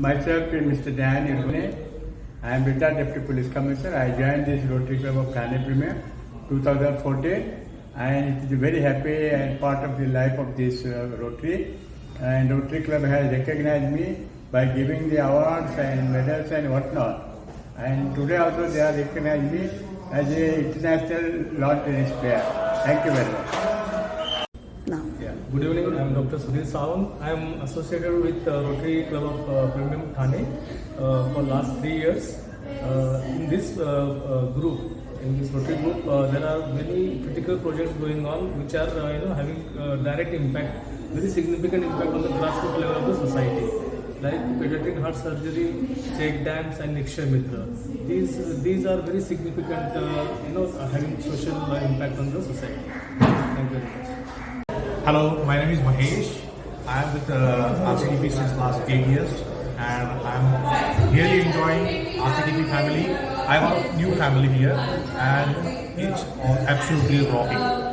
Myself is Mr. Dan Irgune. I am retired Deputy Police Commissioner. I joined this Rotary Club of Thane Premier 2014 and it is very happy and part of the life of this uh, Rotary. And Rotary Club has recognized me by giving the awards and medals and whatnot. And today also they have recognized me as a international lawn tennis player. Thank you very much. Now, Yeah. Good evening, I am Dr. Sudhir Sawant. I am associated with uh, Rotary Club of uh, Premium Thane uh, for last three years. Uh, in this uh, uh, group, in this Rotary group, uh, there are many critical projects going on which are uh, you know having uh, direct impact, very significant impact on the grassroots level of the society. Like pediatric heart surgery, check dams, and Nikshay Mitra. These these are very significant, uh, you know, having social uh, impact on the society. Hello, my name is Mahesh. I am with uh, RCDP since last eight years, and I'm really enjoying RCDP family. I have a new family here, and it's absolutely rocking.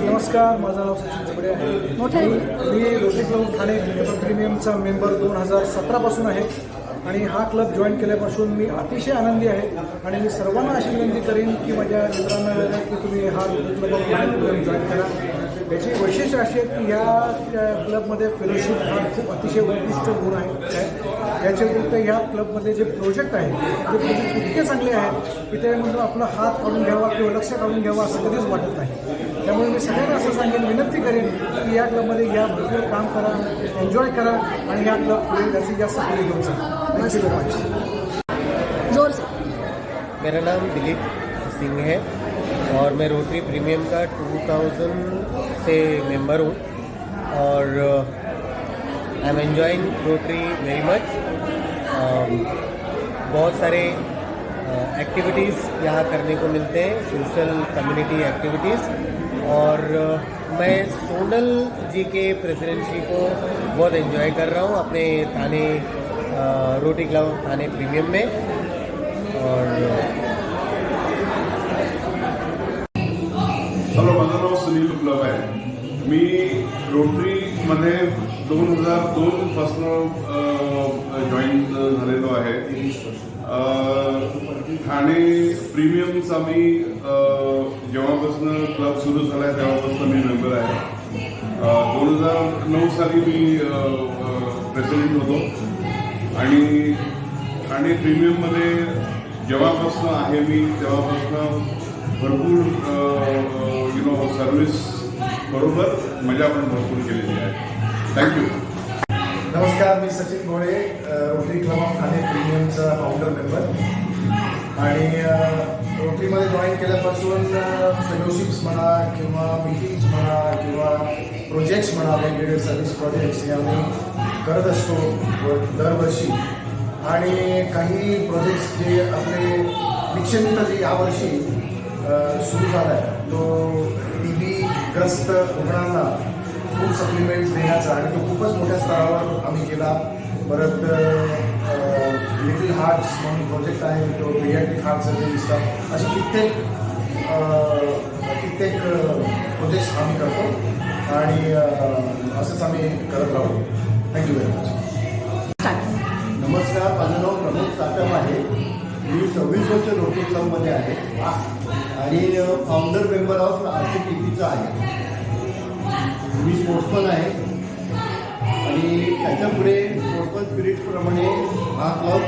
नमस्कार माझं नाव सचिन चबडे आहे मोठे मी मी Rotary club Thane paper प्रीमियमचा member दोन हजार सतरापासून आहे आणि हा क्लब जॉईन केल्यापासून मी अतिशय आनंदी आहे आणि मी सर्वांना अशी विनंती करेन की माझ्या मित्रांना की तुम्ही हा क्लब जॉईन करा याची वैशिष्ट्य अशी आहे की ह्या त्या क्लबमध्ये फेलोशिप हा खूप अतिशय उत्कृष्ट गुण आहे. याच्या व्यतिरिक्त ह्या क्लबमध्ये जे प्रोजेक्ट आहे ते प्रोजेक्ट इतके चांगले आहेत की त्यामधून आपला हात काढून घ्यावा किंवा लक्ष काढून घ्यावा असं कधीच वाटत नाही. त्यामुळे मी सगळ्यांना असं सांगेन विनंती करेन की या क्लबमध्ये या भरपूर काम करा एन्जॉय करा आणि या क्लब पुढे जास्तीत जास्त पुढे घेऊन चला थँक्यू व्हेरी मच जोर से. मेरा नाम दिलीप सिंह है। और मैं रोटरी प्रीमियम का 2000 से मेंबर हूँ और I am enjoying Rotary very much बहुत सारे एक्टिविटीज़ यहाँ करने को मिलते हैं सोशल कम्युनिटी एक्टिविटीज़ और uh, मैं सोनल जी के प्रेसिडेंसी को बहुत एंजॉय कर रहा हूँ अपने थाने रोटी क्लब थाने प्रीमियम में. और मी रोटरीमध्ये दोन हजार दोनपासनं जॉईन झालेलो आहे. ठाणे प्रीमियमचा मी जेव्हापासनं क्लब सुरू झाला आहे तेव्हापासून मी मेंबर आहे. दोन हजार नऊ साली मी प्रेसिडेंट होतो. आणि ठाणे प्रीमियममध्ये जेव्हापासनं आहे मी तेव्हापासून भरपूर यु नो सर्व्हिस बरोबर मजा पण भरपूर केलेली आहे. थँक्यू नमस्कार मी Sachin Gole Rotary club of Thane प्रीमियमचा फाउंडर मेंबर आणि रोटरीमध्ये जॉईन केल्यापासून फेलोशिप्स म्हणा किंवा मीटिंग्स म्हणा किंवा प्रोजेक्ट्स म्हणा वेगवेगळे सर्व्हिस प्रोजेक्ट्स हे आम्ही करत असतो दरवर्षी. आणि काही प्रोजेक्ट्स जे आपले निश्चित जे यावर्षी सुरू झाला आहे तो टी बी ग्रस्त रुग्णांना फूड सप्लिमेंट्स देण्याचा आणि तो खूपच मोठ्या स्तरावर आम्ही केला. परत लिटिल हार्ट्स म्हणून प्रोजेक्ट आहे तो पिरियाट्रिक हार्ट सर्जरीचा असे कित्येक कित्येक प्रोजेक्ट्स आम्ही करतो आणि असंच आम्ही करत राहू. थँक्यू व्हेरी मच नमस्कार माझं नाव प्रमोद सातम आहे. मी सव्वीस वर्ष रोटरी क्लबमध्ये आहे. आणि founder member of R C T सुद्धा आहे. मी स्पोर्ट्समन आहे. आणि त्याच्यापुढे स्पोर्ट्समन स्पिरिटप्रमाणे हा क्लब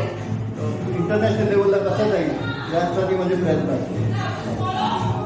इंटरनॅशनल लेवलला कसा जाईल यासाठी माझे प्रयत्न असतो